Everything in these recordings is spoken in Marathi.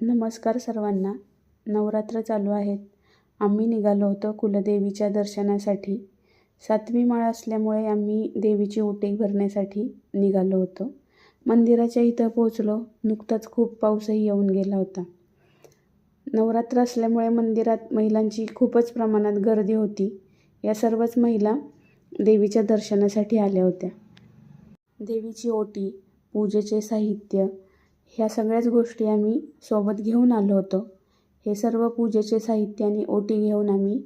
नमस्कार सर्वांना. नवरात्र चालू आहेत. आम्ही निघालो होतो कुलदेवीच्या दर्शनासाठी. सातवी माळ असल्यामुळे आम्ही देवीची ओटी भरण्यासाठी निघालो होतो. मंदिराच्या इथं पोहोचलो. नुकताच खूप पाऊसही येऊन गेला होता. नवरात्र असल्यामुळे मंदिरात महिलांची खूपच प्रमाणात गर्दी होती. या सर्वच महिला देवीच्या दर्शनासाठी आल्या होत्या. देवीची ओटी पूजेचे साहित्य ह्या सगळ्याच गोष्टी आम्ही सोबत घेऊन आलो होतो. हे सर्व पूजेचे साहित्य आणि ओटी घेऊन आम्ही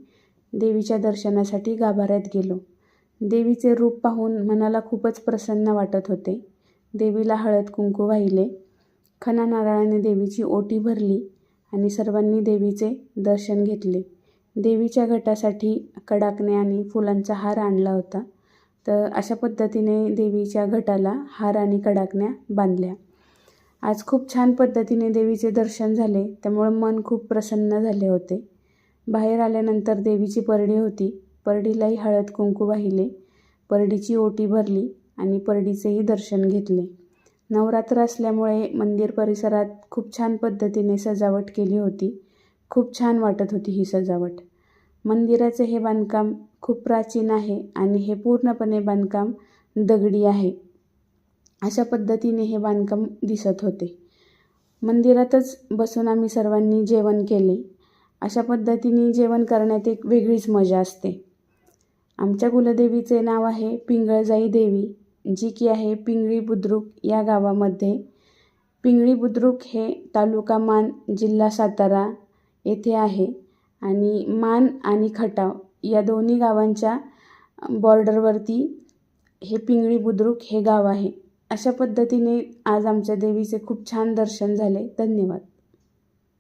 देवीच्या दर्शनासाठी गाभाऱ्यात गेलो. देवीचे रूप पाहून मनाला खूपच प्रसन्न वाटत होते. देवीला हळद कुंकू वाहिले. खना नारळाने देवीची ओटी भरली आणि सर्वांनी देवीचे दर्शन घेतले. देवीच्या घटासाठी कडाकणे आणि फुलांचा हार आणला होता. तर अशा पद्धतीने देवीच्या घटाला हार आणि कडाकण्या बांधल्या. आज खूप छान पद्धतीने देवीचे दर्शन झाले त्यामुळं मन खूप प्रसन्न झाले होते. बाहेर आल्यानंतर देवीची परडी होती. परडीलाही हळद कुंकू वाहिले. परडीची ओटी भरली आणि परडीचेही दर्शन घेतले. नवरात्र असल्यामुळे मंदिर परिसरात खूप छान पद्धतीने सजावट केली होती. खूप छान वाटत होती ही सजावट. मंदिराचे हे बांधकाम खूप प्राचीन आहे आणि हे पूर्णपणे बांधकाम दगडी आहे. अशा पद्धतीने हे बांधकाम दिसत होते. मंदिरातच बसून आम्ही सर्वांनी जेवण केले. अशा पद्धतीने जेवण करण्यात एक वेगळीच मजा असते. आमच्या कुलदेवीचे नाव आहे पिंगळजाई देवी जी की आहे पिंगळी बुद्रुक या गावामध्ये. पिंगळी बुद्रुक हे तालुका मान जिल्हा सातारा येथे आहे आणि मान आणि खटाव या दोन्ही गावांच्या बॉर्डरवरती हे पिंगळी बुद्रुक हे गाव आहे. अशा पद्धतीने आज आमच्या देवीचे खूप छान दर्शन झाले. धन्यवाद.